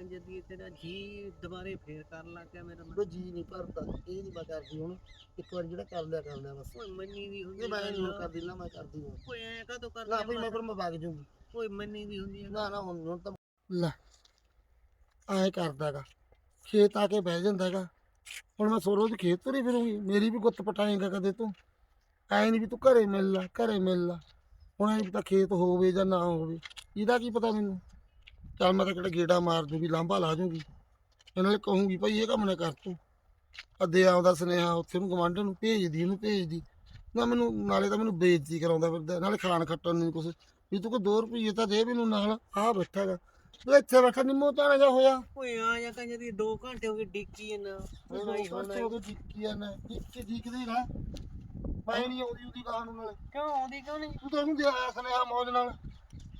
ਕੰਜਰ ਦੀ ਤੇਰਾ ਜੀ ਦੁਬਾਰੇ ਫੇਰ ਕਰਨ ਲੱਗ ਗਿਆ ਮੇਰਾ ਉਹ ਜੀ ਨਹੀਂ ਭਰਦਾ ਇਹ ਨਹੀਂ ਮੈਂ ਕਰਦੀ ਹੁਣ ਇੱਕ ਵਾਰ ਜਿਹੜਾ ਕਰ ਲਿਆ ਕਰ ਲਿਆ ਬਸ। ਓਏ ਮੰਨੀ ਵੀ ਹੁੰਦੀ ਇਹ ਮੈਂ ਨਹੀਂ ਹੁਣ ਗੱਲ। ਕਰਦੀ ਨਾ ਮੈਂ ਕਰਦੀ ਹਾਂ ਓਏ ਐ ਕਾਹਤੋਂ ਕਰ ਨਾ ਵੀ ਮੈਂ ਫਿਰ ਮੈਂ ਵਗ ਜੂੰਗੀ ਓਏ ਮੰਨੀ ਵੀ ਹੁੰਦੀ ਹੈ ਨਾ ਨਾ ਹੁਣ ਹੁਣ ਤਾਂ ਲੈ ਐ ਕਰਦਾਗਾ ਖੇਤ ਆ ਕੇ ਬਹਿ ਜਾਂਦਾਗਾ ਹੁਣ ਮੈਂ ਸੋ ਰੋਜ਼ ਖੇਤ ਤੁਰੀ ਫਿਰੂੰਗੀ ਮੇਰੀ ਵੀ ਗੁੱਤ ਪਟਾਏਗਾ ਕਦੇ ਤੂੰ। ਐ ਨਹੀਂ ਵੀ ਤੂੰ ਘਰੇ ਮਿਲ ਲਾ ਘਰੇ ਮਿਲ ਲਾ। ਹੁਣ ਇਹ ਤਾਂ ਖੇਤ ਹੋਵੇ ਜਾਂ ਨਾ ਹੋਵੇ ਇਹਦਾ ਕੀ ਪਤਾ ਮੈਨੂੰ? ਚੱਲ ਮੈਂ ਤਾਂ ਕਿਹੜਾ ਗੇੜਾ ਮਾਰ ਦੂੰਗੀ ਲਾਂਭਾ ਲਾ ਜੂੰਗੀ ਇਹਨਾਂ ਨਾਲ ਕਹੂੰਗੀ ਭਾਈ ਇਹ ਕੰਮ ਨਾ ਕਰ ਤੂੰ। ਅੱਦੇ ਆਉਂਦਾ ਸੁਨੇਹਾ ਉੱਥੇ ਨੂੰ ਗਵਾਂਢਣ ਨੂੰ ਭੇਜਦੀ ਇਹਨੂੰ ਭੇਜਦੀ। ਨਾ ਮੈਨੂੰ ਨਾਲੇ ਤਾਂ ਮੈਨੂੰ ਬੇਇੱਜ਼ਤੀ ਕਰਾਉਂਦਾ ਫਿਰਦਾ ਨਾਲੇ ਖਾਣ ਖੱਟਣ ਨੂੰ ਨੀ ਕੁਛ। ਵੀ ਤੂੰ ਕੋਈ 2 ਰੁਪਏ ਤਾਂ ਦੇ ਮੈਨੂੰ ਨਾਲ ਆ ਬੈਠਾਗਾ ਤੂੰ ਇੱਥੇ ਬੈਠਾ ਨਿੰਮੋ ਤਾਂ ਜਾ ਹੋਇਆ। ਓਏ ਆ ਜਾ ਕੰਜਰ ਦੀ 2 ਘੰਟੇ ਹੋ ਗਏ ਡਿੱਕੀ ਨਾ। ਹੁਣ। ਆਈ ਹੁਣ ਆਈ। ਆ ਨਾ। ਦਿੱਕੀ ਦਿਖਦੇ ਨਾ ਮੈਂ ਨਹੀਂ ਆਉਂਦੀ ਉਹਦੀ ਗਾਹ ਨੂੰ ਨਾਲ। ਕਿਉਂ ਆਉਂਦੀ ਕਿਉਂ ਨਹੀਂ ਤੂੰ ਤਾਂ ਉਹਨੂੰ ਦੇ ਆਇਆ ਸੁਨੇਹਾ ਮੌਜ ਨਾਲ।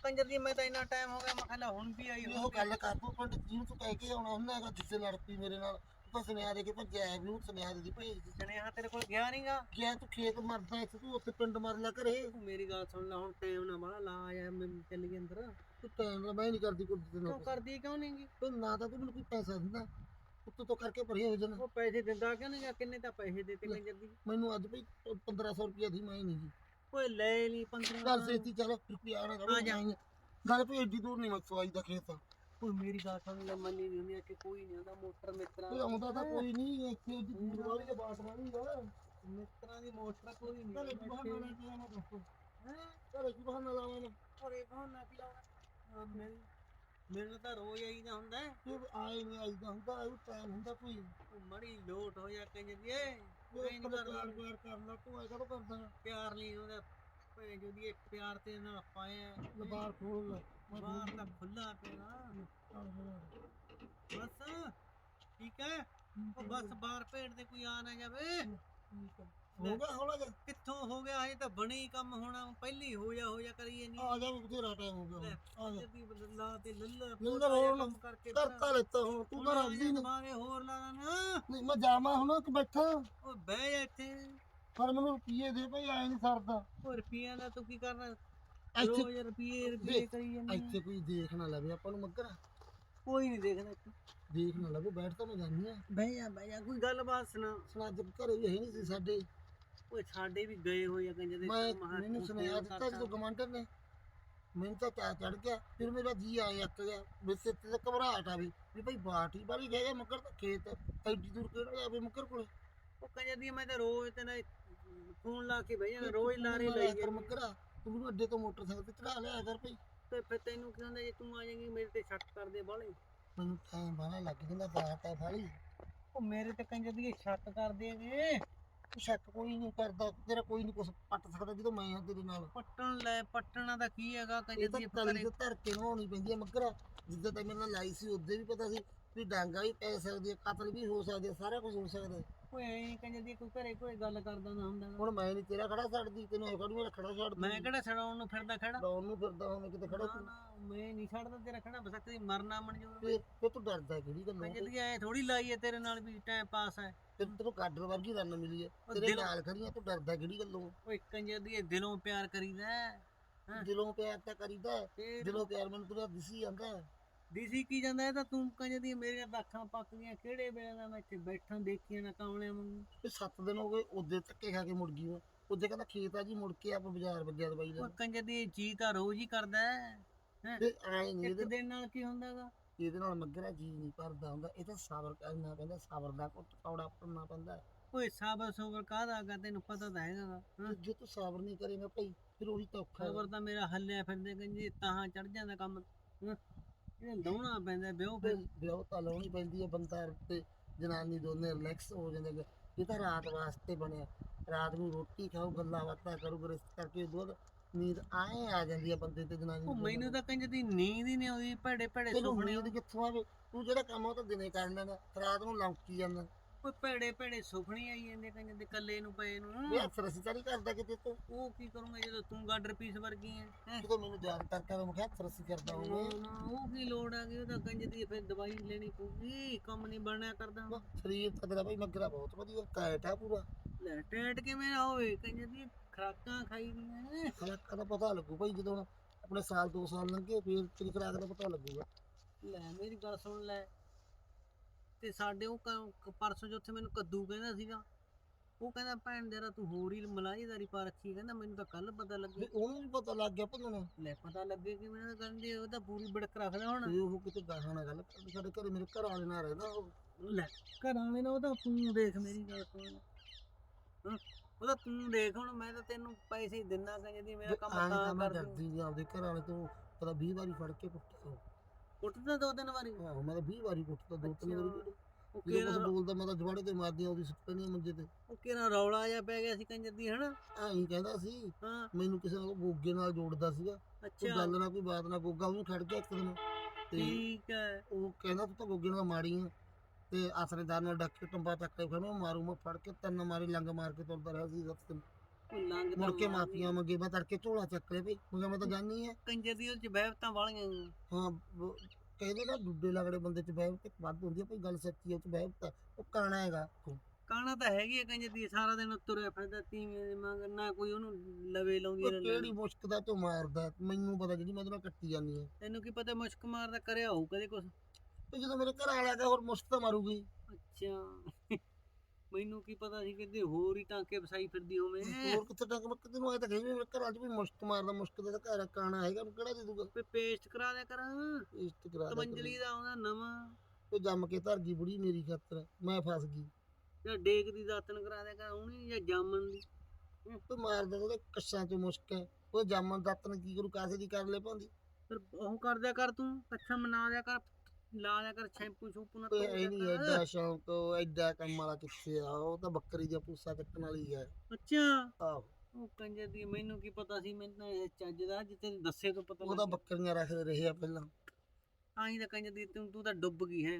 ਕੰਜਰ ਦੀ ਮੈਂ ਤਾਂ ਇੰਨਾ ਟਾਈਮ ਹੋ ਗਿਆ ਮੈਂ ਕਹਿੰਦਾ ਹੁਣ ਵੀ ਆਈ ਉਹ ਗੱਲ ਕਰ ਤੂੰ ਪੰਡਿਤ ਜੀ ਨੂੰ ਤੂੰ ਕਹਿ ਕੇ ਆਉਣਾ ਹੁੰਦਾ ਹੈਗਾ ਜਿੱਥੇ ਲੜ ਪਈ ਮੇਰੇ ਨਾਲ ਤੂੰ ਤਾਂ ਸੁਨੇਹਾ ਦੇ ਕੇ ਭੱਜਿਆ ਆਇਆ ਵੀ ਉਹ ਸੁਨੇਹਾ ਦੇ ਦੀ ਭੇਜ ਦਿੱਤੀ। ਸੁਨੇਹਾ ਤੇਰੇ ਕੋਲ ਗਿਆ ਨਹੀਂਗਾ। ਗਿਆ ਤੂੰ ਖੇਤ ਮਰਦਾ ਇੱਥੇ ਤੂੰ ਉੱਥੇ ਪਿੰਡ ਮਰ ਲਿਆ ਘਰੇ। ਤੂੰ ਮੇਰੀ ਗੱਲ ਸੁਣ ਲੈ ਹੁਣ ਟਾਈਮ ਨਾ ਬੜਾ ਲਾ ਆ ਮੈਂ ਚੱਲ ਗਈ ਅੰਦਰ। ਤੂੰ ਟਾਈਮ ਨਾਲ ਮੈਂ ਨਹੀਂ ਕਰਦੀ ਕੁਝ ਦਿਨ ਕਿਉਂ ਕਰਦੀ ਕਿਉਂ ਨਹੀਂਗੀ ਤੂੰ ਨਾ ਤਾਂ ਤੂੰ ਮੈਨੂੰ ਕੋਈ ਪੈਸਾ ਦਿੰਦਾ ਉੱਤੋਂ ਤੋਂ ਕਰਕੇ ਭਰੀ ਹੋ ਜਾਣਾ। ਉਹ ਪੈਸੇ ਦਿੰਦਾ ਕਿਉਂ ਨਹੀਂ ਕਿੰਨੇ ਤਾਂ ਪੈਸੇ ਦਿੱਤੇ ਕੰਜਰ ਦੀ? ਮੈਨੂੰ ਅੱਜ ਭਈ 1500 ਰੁਪਇਆ ਦੀ ਮੈਂ ਨਹੀਂ ਜੀ ਓਏ ਲੈ ਲਈ 15 ਗੱਲ ਸੇਤੀ ਚੱਲ ਰੁਪਿਆ ਨਾ ਆ ਜਾ। ਗੱਲ ਭਈ ਏਡੀ ਦੂਰ ਨਹੀਂ ਮੈਂ ਸਵਾਈ ਦਾ ਖੇਤ। ਓਏ ਮੇਰੀ ਗੱਲ ਸੁਣ ਲੈ ਮੰਨੀ ਨਹੀਂ ਹੁੰਦੀ ਕਿ ਕੋਈ ਨਹੀਂ ਆਉਂਦਾ ਮੋਟਰ ਮਿੱਤਰਾਂ ਕੋਈ ਆਉਂਦਾ ਤਾਂ ਕੋਈ ਨਹੀਂ ਇੱਥੇ ਦੂਰ ਵਾਲੀ ਤੇ ਬਾਤ ਵਾਲੀ ਆ। ਮਿੱਤਰਾਂ ਦੀ ਮੋਟਰ ਕੋਈ ਨਹੀਂ ਕੀ ਬਹਾਨਾ ਲੈ ਕੇ ਆਵਾਂ ਦੱਸੋ ਘਰੇ ਕੀ ਬਹਾਨਾ ਲਾਵਾਂ ਮੈਂ ਅਰੇ ਬਹਾਨਾ ਕੀ ਲਾਉਣਾ? ਮਿਲ। ਮਿਲਣ ਤਾਂ ਰੋਜ਼ ਆਈਦਾ ਹੁੰਦਾ। ਹੈ। ਆਏ ਨਹੀਂ ਆਈਦਾ ਹੁੰਦਾ ਇਹ ਟਾਈਮ ਹੁੰਦਾ ਕੋਈ। ਉਹ ਮੜੀ ਲੋਟ ਹੋ ਜਾ ਕੰਜਰ ਦੀ ਨਹੀਂ ਕਰਦਾ। ਪਿਆਰ ਪਿਆਰ ਕਰਨਾ ਤੂੰ ਐ ਕਦੋਂ ਕਰਦਾ? ਪਿਆਰ ਨਹੀਂ ਉਹਦਾ ਭੈਣ ਜੋਦੀ ਇੱਕ ਪਿਆਰ ਤੇ ਨਾਲ ਪਾਏ ਆ। ਲਬਾਰ ਖੋਲ ਲੈ। ਬਾਹਰ ਤਾਂ ਖੁੱਲਾ ਪਿਆ। ਬਸ ਠੀਕ ਹੈ? ਉਹ ਬਸ ਬਾਹਰ ਭੇਡ ਤੇ ਕੋਈ ਆ ਨਾ ਜਾਵੇ। ਹੋ। ਗਿਆ ਕਿੱਥੋਂ ਹੋ ਗਿਆ? ਹਜੇ ਤਾਂ ਬਣੀ ਕੰਮ ਹੋਣਾ ਪਹਿਲੀ ਹੋ ਜਾ ਹੋ ਜਾ ਕਰੀਏ ਨਹੀਂ ਆ। ਜਾ ਬਥੇਰਾ ਟਾਈਮ ਹੋ ਗਿਆ ਹੁਣ। ਆ ਜਾ। ਜਦੀ ਲਾ ਤੇ ਲੱਲਾ ਲੱਲਾ ਰੋਣ ਕੰਮ ਕਰਕੇ ਕਰਤਾ ਲੈਤਾ ਹੁਣ ਤੂੰ ਤਾਂ ਰੱਖਦੀ ਨਹੀਂ ਮਾਰੇ ਹੋਰ ਲਾ ਨਾ। ਨਹੀਂ ਮੈਂ ਜਾਵਾਂ ਹੁਣ ਕਿ ਬੈਠਾ। ਉਹ ਬਹਿ ਜਾ ਇੱਥੇ। ਪਰ ਮੈਨੂੰ ਰੁਪਈਏ ਦੇ ਭਈ ਆਏ ਨਹੀਂ ਸਰਦਾ। ਉਹ ਰੁਪਈਆਂ ਦਾ ਤੂੰ ਕੀ ਕਰਨਾ? ਇੱਥੇ ਰੋਜ਼ ਰੁਪਈਏ ਰੁਪਈਏ ਕਰੀ ਜਾਂਦੀ ਇੱਥੇ ਕੋਈ ਦੇਖ ਨਾ ਲਵੇ ਆਪਾਂ ਨੂੰ ਮੱਗਰ ਕੋਈ ਨਹੀਂ ਦੇਖਦਾ ਇੱਥੇ। ਦੇਖ ਨਾ ਲਵੇ ਬੈਠ ਤਾਂ ਮੈਂ ਜਾਨੀ ਆ। ਬਹਿ ਜਾ ਬਹਿ ਜਾ ਕੋਈ ਗੱਲਬਾਤ ਸੁਣਾ। ਸੁਣਾ ਅੱਜ ਘਰੇ ਵੀ ਹੈ ਨਹੀਂ ਸੀ ਸਾਡੇ। ਓਏ ਸਾਡੇ ਵੀ ਗਏ ਹੋਏ ਆ ਕੰਜੇ ਦੇ ਮੈਂ ਮੈਨੂੰ ਤੂੰ ਫੇਰ ਦਿੱਤਾ। ਜਦੋਂ ਗਮੰਡਰ ਨੇ ਮੈਨੂੰ ਤਾਂ ਚਾਹ ਚੜ ਗਿਆ ਫਿਰ ਮੇਰਾ ਜੀ ਆਇਆ ਅੱਕ ਗਿਆ ਮੇਰੇ ਤੇ ਘਬਰਾਹਟ ਆ ਵੀ ਵੀ ਭਾਈ ਬਾਟੀ ਵਾਲੀ ਗਏ ਗਿਆ ਮੱਕਰ ਤਾਂ ਖੇਤ ਐਡੀ ਦੂਰ ਕਿਹੜਾ ਜਾਵੇ ਮੱਕਰ ਕੋਲੇ? ਉਹ ਕਹਿੰਦੇ ਦੀ ਮੈਂ ਤਾਂ ਰੋਜ਼ ਤੇ ਨਾ ਫੋਨ ਲਾ ਕੇ ਬਹਿ ਜਾਣਾ ਰੋਜ਼ ਲਾਰੇ ਤੂੰ ਲਈ ਕਰ ਜਾਂਦੀ। ਮੱਕਰਾ ਤੂੰ ਮੈਨੂੰ ਅੱਡੇ ਤੋਂ ਮੋਟਰਸਾਈਕਲ ਤੇ ਚੜਾ ਲਿਆ ਕਰ ਭਾਈ। ਤੇ ਫਿਰ ਤੈਨੂੰ ਕੀ ਹੁੰਦਾ ਜੇ ਤੂੰ ਆ ਜਾਏਂਗੀ ਮੇਰੇ ਤੇ ਸ਼ੱਕ ਕਰਦੇ ਬਾਲੇ ਮੈਨੂੰ ਟਾਈਮ ਬਾਹਲਾ ਲੱਗ ਜਾਂਦਾ ਬਾਤ ਹੈ ਫਾਲੀ ਉਹ ਮੇਰੇ ਤੇ ਕੰਜਰ ਦੀ ਸ਼ੱਕ ਕਰਦੇ ਨੇ ਤੂੰ ਸ਼ੱਕ ਕੋਈ ਨਹੀਂ ਕਰਦਾ ਤੇਰਾ ਕੋਈ ਨਹੀਂ ਕੁਛ ਪੱਟ ਸਕਦਾ ਜਦੋਂ ਮੈਂ ਹਾਂ ਤੇਰੇ ਨਾਲ। ਪੱਟਣ ਲੈ ਪੱਟਣਾ ਦਾ ਕੀ ਹੈਗਾ ਕੰਜਰ ਇਹ ਤਾਂ ਦੀ ਤਲੀ ਤੇ ਧਰ ਕੇ ਨਹਾਉਣੀ ਪੈਂਦੀ ਹੈ ਮੱਕਰਾ ਜਿੱਦਾਂ ਤਾਂ ਮੇਰੇ ਨਾਲ ਲਾਈ ਸੀ ਉਦੋਂ ਵੀ ਪਤਾ ਸੀ ਵੀ ਡਾਂਗਾ ਵੀ ਪੈ ਸਕਦੀ ਹੈ ਕਤਲ ਵੀ ਹੋ ਸਕਦਾ ਸਾਰਾ ਕੁਝ ਹੋ ਸਕਦਾ। ਓਏ ਐਂ ਕੰਜਰ ਦੀ ਕੋਈ ਘਰੇ ਕੋਈ ਗੱਲ ਕਰਦਾ ਨਾ ਹੁੰਦਾ ਗਾ। ਹੁਣ ਮੈਂ ਨਹੀਂ ਤੇਰਾ ਖੜਾ ਛੱਡਦੀ ਤੈਨੂੰ ਇਹ ਖੜਾ ਛੱਡ ਮੈਂ ਕਿਹੜਾ ਛਡਾਉਣ ਨੂੰ ਫਿਰਦਾ ਖੜਾ ਡਾਉਨ ਨੂੰ ਫਿਰਦਾ ਹਾਂ ਕਿਤੇ ਖੜਾ ਨਾ ਤੂੰ ਨਾ ਮੈਂ ਨਹੀਂ ਛੱਡਦਾ ਤੇਰਾ ਖੜਾ ਬਸ ਕਦੀ ਮਰਨਾ ਮਨਜੂਰ ਫਿਰ ਫਿਰ ਤੂੰ ਡਰਦਾ ਕਿਹੜੀ ਗੱਲੋਂ ਕੰਜਰ ਦੀ ਐ ਥੋੜੀ ਲਾਈ ਹੈ ਤੇਰੇ ਨਾਲ ਵੀ ਟਾਈਮ ਪਾਸ ਹੈ ਤੈਨੂੰ ਤੈਨੂੰ ਕਾਡਰ ਵਰਗੀ ਰੰਨ ਮਿਲੀ ਹੈ ਤੇਰੇ ਦਿਲ- ਨਾਲ ਖੜੀਆਂ ਤੂੰ ਡਰਦਾ ਕਿਹੜੀ ਗੱਲੋਂ ਓਏ ਕੰਜਰ ਦੀ ਇਹ ਦਿਲੋਂ ਪਿਆਰ ਕਰੀਦਾ ਹੈ। ਦਿਲੋਂ ਪਿਆਰ ਤਾਂ ਕਰੀਦਾ ਹੈ। ਤੇ ਦਿਲੋਂ ਪਿਆਰ ਮੈਨੂੰ ਤੇਰਾ ਦਿਸੀ ਜਾਂਦਾ ਹੈ। ਦਿਸੀ ਕੀ ਜਾਂਦਾ ਇਹ ਤਾਂ ਤੂੰ ਕੰਜਰ ਦੀ ਮੇਰੀਆਂ ਤਾਂ ਅੱਖਾਂ ਪੱਕ ਗਈਆਂ ਕਿਹੜੇ ਵੇਲੇ ਦਾ ਮੈਂ ਇੱਥੇ ਬੈਠਾ ਦੇਖੀਆਂ ਨਾ ਕਾਮਲਿਆਂ ਵਾਂਗੂ ਇਹ 7 ਦਿਨ ਹੋ ਗਏ ਉਹਦੇ ਧੱਕੇ ਖਾ ਕੇ ਮੁੜ ਗਈ ਉਹ ਉਹਦੇ ਕਹਿੰਦਾ ਖੇਤ ਆ ਜੀ ਮੁੜ ਕੇ ਆਪਾਂ ਬਾਜ਼ਾਰ ਵੱਗਿਆ ਦਵਾਈ ਲੈ ਉਹ ਕੰਜਰ ਦੀ ਜੀ ਤਾਂ ਰੋਜ਼ ਹੀ ਕਰਦਾ ਹੈ ਹੈਂ। ਤੇ ਆਏ ਨਹੀਂ ਇੱਕ ਇਹਦੇ ਦਿਨ ਨਾਲ ਕੀ ਹੁੰਦਾਗਾ ਇਹਦੇ ਨਾਲ ਮੱਗਰਾ ਜੀ ਨਹੀਂ ਭਰਦਾ ਹੁੰਦਾ ਇਹ ਤਾਂ ਸਬਰ ਕਰਨਾ ਪੈਂਦਾ ਸਬਰ ਦਾ ਘੁੱਟ ਕੌੜਾ ਪੜਨਾ ਪੈਂਦਾ। ਓਏ ਸਾਬਰ ਸੋਬਰ ਕਾਹਦਾ ਗਾ ਤੈਨੂੰ ਪਤਾ ਤਾਂ ਹੈਗਾ ਗਾ, ਹਾਂ ਤੇ ਜੇ ਤੂੰ ਸਬਰ ਨਹੀਂ ਕਰੇਗਾ ਭਾਈ ਫਿਰ ਉਹੀ ਤਾਂ ਔਖਾ ਹੈ। ਖਬਰ ਤਾਂ ਮੇਰਾ ਹੱਲਿਆ ਫਿਰਦੇ ਕੰਜੀ ਤਾਂ ਚੜ ਜਾਂਦਾ ਕੰਮ ਹਾਂ। ਇਹ ਲਾਉਣਾ ਪੈਂਦਾ ਫਿਰ ਫਿਰ ਵਿਆਹ ਤਾਂ ਲਾਉਣੀ ਪੈਂਦੀ ਹੈ ਬੰਦਾ ਤੇ ਜਨਾਨੀ ਦੋਨੇ ਰਿਲੈਕਸ ਹੋ ਜਾਂਦੇ ਨੇ। ਇਹ ਤਾਂ ਰਾਤ ਵਾਸਤੇ ਬਣਿਆ। ਰਾਤ ਨੂੰ ਰੋਟੀ ਖਾਓ ਗੱਲਾਂ ਬਾਤਾਂ ਕਰੋ ਗ੍ਰਸਤ ਕਰਕੇ ਦੁੱਧ ਨੀਂਦ ਆਏ ਆ ਜਾਂਦੀ ਹੈ ਬੰਦੇ ਤੇ ਜਨਾਨੀ ਉਹ ਨੂੰ। ਮੈਨੂੰ ਤਾਂ ਕੰਜ ਦੀ ਨੀਂਦ ਹੀ ਨਹੀਂ ਆਉਂਦੀ ਭੜੇ ਭੜੇ ਤੈਨੂੰ ਸੁਪਨੇ ਨੀਂਦ ਕਿੱਥੋਂ ਆਵੇ? ਤੂੰ ਜਿਹੜਾ ਕੰਮ ਆ ਉਹ ਤਾਂ ਦਿਨੇ ਕਰ ਲੈਂਦਾ ਰਾਤ ਨੂੰ ਲੰਕੀ ਜਾਂਦਾ। ਓਏ ਭੜੇ ਭੜੇ ਸੁਪਨੇ ਆਈ ਜਾਂਦੇ ਕੰਜ ਦੇ ਕੱਲੇ ਨੂੰ ਪਏ ਨੂੰ। ਇਹ ਅਫਸਰ ਅਸੀਂ ਤਾਂ ਨਹੀਂ ਕਰਦਾ ਕਿਤੇ ਤੋਂ। ਉਹ ਕੀ ਕਰੂੰਗਾ ਜਦੋਂ ਤੂੰ ਗਾਡਰ ਪੀਸ ਵਰਗੀ ਹੈ? ਜਦੋਂ ਮੈਨੂੰ ਯਾਦ ਕਰਦਾ ਮੈਂ ਕਿਹਾ ਅਫਸਰ ਅਸੀਂ ਕਰਦਾ ਨਾ, ਉਹ ਕੀ ਲੋੜ ਆ ਗਈ ਉਹਦਾ ਕੰਜ ਦੀ ਫਿਰ ਦਵਾਈ ਲੈਣੀ ਪਊਗੀ ਕੰਮ ਨਹੀਂ ਬਣਿਆ ਕਰਦਾ। ਸਰੀਰ ਤਾਂ ਤੇਰਾ ਭਾਈ ਮੱਗਰਾ ਬਹੁਤ ਵਧੀਆ ਕਾਇਟ ਆ ਪੂਰਾ। ਲੈ ਟੈਟ ਕਿਵੇਂ ਨਾ ਹੋਵੇ ਕੰਜ ਦੀ ਖਰਾਕਾਂ ਖਾਈ ਦੀਆਂ ਨੇ। ਖਲਾਕਾਂ ਦਾ ਪਤਾ ਲੱਗੂ ਭਾਈ ਜਦੋਂ ਆਪਣੇ ਸਾਲ ਦੋ ਸਾਲ ਲੰਘੇ ਫੇਰ ਤੇਰੀ ਖਰਾਕ ਦਾ ਪਤਾ ਲੱਗੂਗਾ। ਲੈ ਮੇਰੀ ਗੱਲ ਸੁਣ ਲੈ ਤੇ ਸਾਡੇ ਉਹ ਕ- ਪਰਸੋਂ ਜੋ ਉੱਥੇ ਮੈਨੂੰ ਕੱਦੂ ਕਹਿੰਦਾ ਸੀਗਾ ਉਹ ਕਹਿੰਦਾ ਭੈਣ ਦੇਰਾ ਤੂੰ ਹੋਰ ਹੀ ਮਲਾਈਦਾਰੀ ਪਾ ਰੱਖੀ ਕਹਿੰਦਾ ਮੈਨੂੰ ਤਾਂ ਕੱਲ ਪਤਾ ਵੀ ਲੱਗੇ ਉਹਨੂੰ ਵੀ ਪਤਾ ਲੱਗ ਗਿਆ ਭੰਨਣਾ ਲੈ ਪਤਾ ਲੱਗੇ ਕਿ ਮੈਂ ਕਹਿੰਦੇ ਉਹ ਤਾਂ ਪੂਰੀ ਬੜਕ ਰੱਖਦਾ ਹੁਣ। ਤੇ ਉਹ ਕਿਤੇ ਗਾਹਾਂ ਨਾਲ ਗੱਲ ਕਰਦੀ ਸਾਡੇ ਘਰੇ ਮੇਰੇ ਘਰ ਵਾਲੇ ਨਾਲ ਰਹਿੰਦਾ ਉਹ। ਲੈ ਘਰਾਂ ਵਾਲੇ ਨਾ ਉਹ ਤਾਂ ਤੂੰ ਦੇਖ ਮੇਰੀ ਗੱਲ ਸੁਣ। ਹਾਂ ਉਹ ਤਾਂ ਤੂੰ ਦੇਖ ਹੁਣ ਮੈਂ ਤਾਂ ਤੈਨੂੰ ਪੈਸੇ ਦਿੰਨਾ ਕਹਿੰਦੇ ਮੇਰਾ ਕੰਮ ਤਾਂ ਤਾਂ ਮੈਂ ਕਰ ਦੂੰ। ਡਰਦੀ ਜੀ ਆਪਦੇ ਘਰ ਵਾਲੇ ਤੋਂ ਪਤਾ 20 ਵਾਰੀ ਫੜ ਕੇ ਕੁੱਟਿਆ ਕੁੱਟਦਾ ਦੋ ਤਿੰਨ ਵਾਰੀ? ਆਹੋ ਮੈਂ ਤਾਂ 20 ਵਾਰੀ ਕੁੱਟਦਾ ਦੋ ਤਿੰਨ ਵਾਰੀ। ਉਹ ਜਦੋਂ ਕਿਹੜਾ ਕੁਛ ਬੋਲਦਾ ਮੈਂ ਤਾਂ ਜਵਾੜੇ ਤੇ ਮਾਰਦੀ ਉਹਦੀ ਸੁੱਟਣੀ ਮੰਜੇ ਤੇ। ਉਹ ਕਿਹੜਾ ਰੌਲਾ ਜਿਹਾ ਪੈ ਗਿਆ ਸੀ ਕੰਜਰ ਦੀ ਹਨਾ? ਐਂ ਕਹਿੰਦਾ ਸੀ ਹਾਂ। ਮੈਨੂੰ ਕਿਸੇ ਨਾਲ ਗੋਗੇ ਨਾਲ ਜੋੜਦਾ ਸੀਗਾ। ਕੋਈ ਅੱਛਾ। ਗੱਲ ਨਾ ਕੋਈ ਬਾਤ ਨਾ ਗੋਗਾ ਉਹਨੂੰ ਖੜ ਗਿਆ ਇੱਕ ਦਿਨ। ਤੇ ਠੀਕ ਹੈ। ਉਹ ਕਹਿੰਦਾ ਤੂੰ ਤਾਂ ਗੋਗੇ ਨਾਲ ਮਾੜੀ ਆ। ਤੇ ਆਸਰੇਦਾਰ ਨਾਲ ਡੱਕ ਕੇ ਟੰਬਾ ਚੱਕ ਕੇ ਫਿਰ ਮੈਂ ਮਾਰੂ ਮੈਂ ਫੜ ਕੇ ਤਿੰਨ ਮਾਰੀ ਲੰਗ ਮਾਰ ਕੇ ਤੁਰਦਾ ਰਿਹਾ ਸੀ ਸੱਤ ਦਿਨ ਉਹ ਲੰਘ ਮੁੜ ਕੇ ਮਾਫੀਆਂ ਮੰਗੇ ਮੈਂ ਤੜਕੇ ਝੋਲਾ ਚੱਕ ਲਿਆ ਭਈ ਮੈਂ ਕਿਹਾ ਮੈਂ ਤਾਂ ਜਾਣੀ ਆ ਕੰਜਰ ਦੀ ਉਹ ਚ ਬਹਿਬਤਾਂ ਵਾਲੀਆਂ ਹਾਂ ਕਹਿੰਦੇ ਨਾ ਡੁੱਡੇ ਲੱਗੜੇ ਬੰਦੇ ਚ ਬਹਿਬ ਤੇ ਵੱਧ ਹੁੰਦੀ ਆ ਭਈ ਗੱਲ ਸੱਚੀ ਆ ਉਹ ਚ ਬਹਿਬ ਤਾਂ ਉਹ ਕਾਣਾ ਹੈਗਾ। ਕਾਣਾ ਤਾਂ ਹੈਗੀ ਹੈ ਕੰਜਰ ਦੀ ਸਾਰਾ ਦਿਨ ਤੁਰਿਆ ਫਿਰਦਾ ਤੀਵੇਂ ਦੇ ਮਗਰ ਨਾ ਕੋਈ ਉਹਨੂੰ ਲਵੇ ਲਾਉਂਦੀ ਉਹ ਕਿਹੜੀ ਮੁਸ਼ਕ ਦਾ ਤੂੰ ਮਾਰਦਾ ਮੈਨੂੰ ਪਤਾ ਜਿਹੜੀ ਮੈਂ ਉਹਦੇ ਨਾਲ ਕੱਟੀ ਜਾਂਦੀ ਆ ਤੈਨੂੰ ਕੀ ਪਤਾ ਮੁਸ਼ਕ ਮਾਰਦਾ ਕਰਿਆ ਹੋਊ ਕਦੇ ਕੁਛ? ਤੇ ਜਦੋਂ ਮੇਰੇ ਘਰ ਵਾਲਾ ਗਿਆ ਹੋਰ ਮੁਸ਼ਕ ਤਾਂ ਮਾਰੂਗੀ। ਅੱਛਾ। ਮੈਨੂੰ ਕੀ ਪਤਾ ਸੀ ਕਿਤੇ ਹੋਰ ਹੀ ਟਾਂਕੇ ਫਸਾਈ ਫਿਰਦੀ ਹੋਵੇ। ਹੋਰ ਕਿੱਥੇ ਟੰਗ ਮੈਂ ਕਿਤੇ ਨੂੰ ਆਇਆ ਤਾਂ ਕਹੀ ਮੇਰੇ ਘਰ ਚ ਵੀ ਮੁਸ਼ਕ ਮਾਰਦਾ ਮੁਸ਼ਕ ਦਾ ਘਰ ਕਾਣਾ ਹੈਗਾ ਉਹਨੂੰ ਕਿਹੜਾ ਦੇ ਦੂਗਾ? ਤੇ ਪੇਸਟ ਕਰਾ ਦਿਆ ਕਰਾਂ। ਤੇ ਕਰਾ ਦੇ ਤਮੰਜਲੀ ਦਾ ਆਉਂਦਾ ਨਵਾਂ। ਉਹ ਜੰਮ ਕੇ ਧਰ ਗਈ ਬੁੜੀ ਮੇਰੀ ਖਾਤਰ ਮੈਂ ਫਸ ਗਈ। ਜਾਂ ਡੇਕ ਦੀ ਦਾਤਨ ਕਰਾ ਦਿਆ ਕਰ ਉਹਨੀ ਜਾਂ ਜਾਮਨ ਦੀ। ਤੇ ਮਾਰਦਾ ਉਹਦੇ ਕੱਛਾਂ ਚ ਮੁਸ਼ਕ ਹੈ। ਉਹ ਜਾਮਨ ਦਾਤਨ ਕੀ ਕਰੂ ਕਾਸੇ ਦੀ ਕਰ ਲੈ ਪਾਉਂਦੀ। ਫਿਰ ਉਹ ਕਰ ਦਿਆ ਕਰ ਤੂੰ ਕੱਛਾ ਮਨਾ ਦਿਆ ਕਰ। ਲਾ ਦਿਆ ਕਰ ਸ਼ੈਂਪੂ ਸ਼ੂਪੂ ਨਾਲ ਓਏ ਧੋ ਇਹ ਦਿਆ ਨਹੀਂ ਕਰ। ਐਡਾ ਸ਼ੌਂਕ ਉਹ ਐਡਾ ਕੰਮ ਵਾਲਾ ਕਿੱਥੇ ਆ? ਉਹ ਤਾਂ ਬੱਕਰੀ ਦੀਆਂ ਪੂਸਾ ਕੱਟਣ ਵਾਲੀ ਹੈ ਅੱਛਾ। ਆਹੋ। ਉਹ ਕੰਜਰ ਦੀ ਮੈਨੂੰ ਕੀ ਪਤਾ ਸੀ ਮੈਨੂੰ ਤਾਂ ਇਹ ਚੱਜ ਦਾ ਜਿੱਤੇ ਤੈਨੂੰ ਦੱਸੇ ਤੋਂ ਪਤਾ ਉਹ ਤਾਂ ਬੱਕਰੀਆਂ ਰੱਖਦੇ ਰਹੇ ਆ ਪਹਿਲਾਂ। ਆਈ ਤਾਂ ਕੰਜਰ ਦੀ ਤੂੰ ਤੂੰ ਤਾਂ ਡੁੱਬ ਗਈ ਹੈ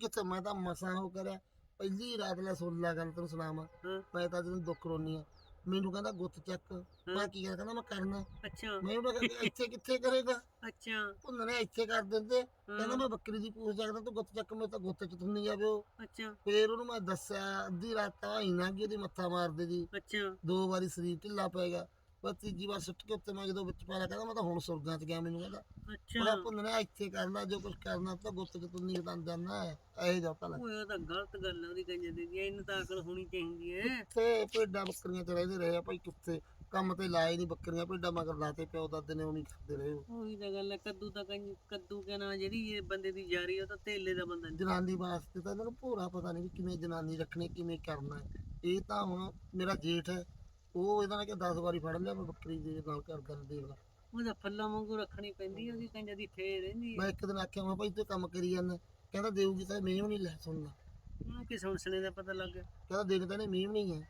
ਕਿੱਥੇ? ਮੈਂ ਤਾਂ ਮਸਾਂ ਕਰਿਆ। ਪਹਿਲੀ ਰਾਤ ਲੈ ਸੁਣ ਲਾ ਗੱਲ ਤੈਨੂੰ ਸੁਣਾਵਾਂ। ਹਾਂ। ਮੈਂ ਤਾਂ ਜਦੋਂ ਦੁੱਖ ਰੋਨੀ ਆ। ਮੈਨੂੰ ਕਹਿੰਦਾ ਗੁੱਤ ਚੱਕ। ਮੈਂ ਕੀ ਕਹਿੰਦਾ ਮੈਂ ਕਰਨਾ ਅੱਛਾ। ਮੈਂ ਉਹਨੂੰ ਕਹਿੰਦਾ ਇੱਥੇ ਕਿੱਥੇ ਕਰੇਗਾ? ਅੱਛਾ। ਨੇ ਇੱਥੇ ਕਰ ਦਿੰਦੇ। ਕਹਿੰਦਾ ਮੈਂ ਬੱਕਰੀ ਦੀ ਪੂਛ ਚੱਕਦਾ ਤੂੰ ਗੁੱਤ ਚੱਕ ਮੈਂ ਤਾਂ ਗੁੱਤ ਚ ਤੁੰਨੀ ਜਾਵੇ ਉਹ ਅੱਛਾ। ਫੇਰ ਉਹਨੂੰ ਮੈਂ ਦੱਸਿਆ ਅੱਧੀ ਰਾਤ ਤਾਂ ਹੀ ਨਾ ਕਿ ਉਹਦੀ ਮੱਥਾ ਮਾਰਦੇ ਜੀ ਅੱਛਾ। ਦੋ ਵਾਰੀ ਸਰੀਰ ਢਿੱਲਾ ਪੈ ਗਿਆ। ਬਸ ਤੀਜੀ ਵਾਰ ਸੁੱਟ ਕੇ ਉੱਤੇ ਮੈਂ ਜਦੋਂ ਵਿੱਚ ਪਾ ਲਿਆ ਕਹਿੰਦਾ ਮੈਂ ਤਾਂ ਹੁਣ ਸੁਰਗਾਂ ਚ ਗਿਆ ਮੈਨੂੰ ਕਹਿੰਦਾ ਅੱਛਾ ਉਹਦਾ ਭੁੰਨਣਾ ਇੱਥੇ ਕਰਨਾ ਜੋ ਕੁਝ ਕਰਨਾ ਤਾਂ ਗੁੱਤ ਚ ਤੁੰਨੀ ਤਾਂ ਜਾਣਾ ਇਹ ਜਾ ਓਏ ਉਹ ਤਾਂ ਗਲਤ ਗੱਲ ਉਹਦੀ ਕੰਜਰ ਦੀ ਇਹਨੂੰ ਤਾਂ ਅਕਲ ਹੋਣੀ ਚਾਹੀਦੀ ਹੈ ਤੇ ਭੇਡਾਂ ਬੱਕਰੀਆਂ ਚ ਰਹਿੰਦੇ ਰਹੇ ਆ ਭਾਈ ਕਿੱਥੇ ਕੰਮ ਤੇ ਲਾਏ ਨਹੀਂ ਬੱਕਰੀਆਂ ਭੇਡਾਂ ਮਗਰ ਲਾਤੇ ਪਿਓ ਦਾਦੇ ਨੇ ਉਵੇਂ ਖਾਂਦੇ ਰਹੇ ਉਹ। ਉਹੀ ਤਾਂ ਗੱਲ ਹੈ ਕੱਦੂ ਤਾਂ ਕੰਜ ਕੱਦੂ ਕੇ ਨਾਲ ਜਿਹੜੀ ਇਹ ਬੰਦੇ ਦੀ ਜਾਰੀ ਉਹ ਤਾਂ ਧੇਲੇ ਦਾ ਬੰਦਾ। ਜਨਾਨੀ ਵਾਸਤੇ ਤਾਂ ਇਹਨਾਂ ਨੂੰ ਭੋਰਾ ਪਤਾ ਨਹੀਂ ਕਿਵੇਂ ਜਨਾਨੀ ਰੱਖਣੀ ਕਿਵੇਂ ਕਰਨਾ। ਇਹ ਤਾਂ ਹੁਣ ਮੇਰਾ ਜੇਠ ਹੈ ਉਹ ਇਹਦਾ ਨੇ ਕਿ 10 ਵਾਰੀ ਫੜ ਲਿਆ ਮੈਂ ਬੱਕਰੀ ਦੇ ਨਾਲ ਕਰ ਕਰ ਦੇਖ ਲਾ। ਉਹਦਾ ਫੱਲਾ ਵਾਂਗੂ ਰੱਖਣੀ ਪੈਂਦੀ ਉਹਦੀ ਕੰਜਰ ਦੀ ਫੇਰ ਰਹਿੰਦੀ ਮੈਂ ਇੱਕ ਦਿਨ ਆਖਿਆ ਮੈਂ ਭਾਈ ਤੂੰ ਕੰਮ ਕਰੀ ਜਾਂਦਾ ਕਹਿੰਦਾ ਦੇਊਗੀ ਤਾਂ ਮੀਂਹ ਵੀ ਨਹੀਂ ਲੈ ਸੁਣਨਾ ਉਹਨੂੰ ਕਿ ਸੁਣਸਣੇ ਦਾ ਪਤਾ ਲੱਗ ਗਿਆ। ਕਹਿੰਦਾ ਦੇਣ ਤਾਂ ਨੇ ਮੀਂਹ ਨਹੀਂ ਹੈ